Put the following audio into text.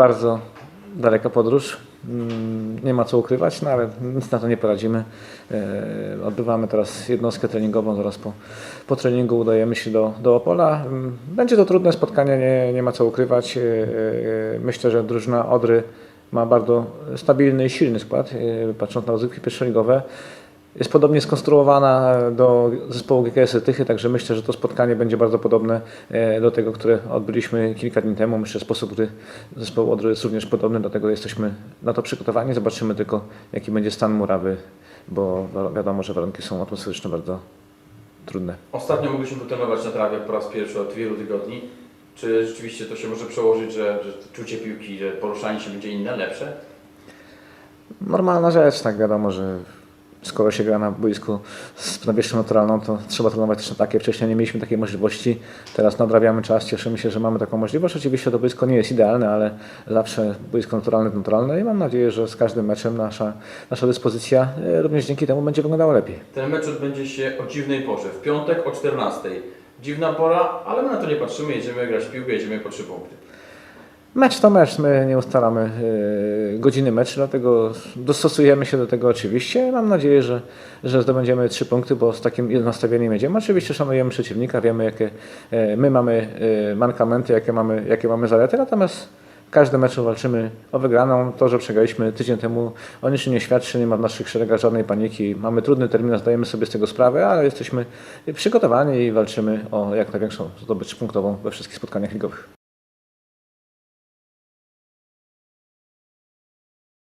bardzo daleka podróż. Mm, Nie ma co ukrywać, no ale nic na to nie poradzimy. E, Odbywamy teraz jednostkę treningową, zaraz po, po treningu udajemy się do, do Opola. Mm, Będzie to trudne spotkanie, nie, nie ma co ukrywać. E, e, Myślę, że drużyna Odry ma bardzo stabilny i silny skład, patrząc na rozgrywki pierwszoligowe. Jest podobnie skonstruowana do zespołu GKS Tychy, także myślę, że to spotkanie będzie bardzo podobne e, do tego, które odbyliśmy kilka dni temu. Myślę, że sposób gry zespołu Odry jest również podobny, dlatego jesteśmy na to przygotowani. Zobaczymy tylko, jaki będzie stan murawy, bo wi- wiadomo, że warunki są atmosferyczne bardzo trudne. Ostatnio mogliśmy potrenować na trawie po raz pierwszy od wielu tygodni. Czy rzeczywiście to się może przełożyć, że, że czucie piłki, że poruszanie się będzie inne, lepsze? Normalna rzecz, tak wiadomo, że skoro się gra na boisku z nawierzchnią naturalną, to trzeba trenować też na takie. Wcześniej nie mieliśmy takiej możliwości, teraz nadrabiamy czas, cieszymy się, że mamy taką możliwość. Oczywiście to boisko nie jest idealne, ale zawsze boisko naturalne to naturalne i mam nadzieję, że z każdym meczem nasza, nasza dyspozycja e, również dzięki temu będzie wyglądała lepiej. Ten mecz odbędzie się o dziwnej porze, w piątek o 14. Dziwna pora, ale my na to nie patrzymy, jedziemy grać w piłkę, jedziemy po trzy punkty. Mecz to mecz, my nie ustalamy e, godziny meczu, dlatego dostosujemy się do tego oczywiście. Mam nadzieję, że, że zdobędziemy trzy punkty, bo z takim nastawieniem jedziemy. Oczywiście szanujemy przeciwnika, wiemy jakie e, my mamy e, mankamenty, jakie mamy, jakie mamy zalety, natomiast w każdym meczu walczymy o wygraną. To, że przegraliśmy tydzień temu, o niczym nie świadczy, nie ma w naszych szeregach żadnej paniki. Mamy trudny termin, zdajemy sobie z tego sprawę, ale jesteśmy przygotowani i walczymy o jak największą zdobycz punktową we wszystkich spotkaniach ligowych.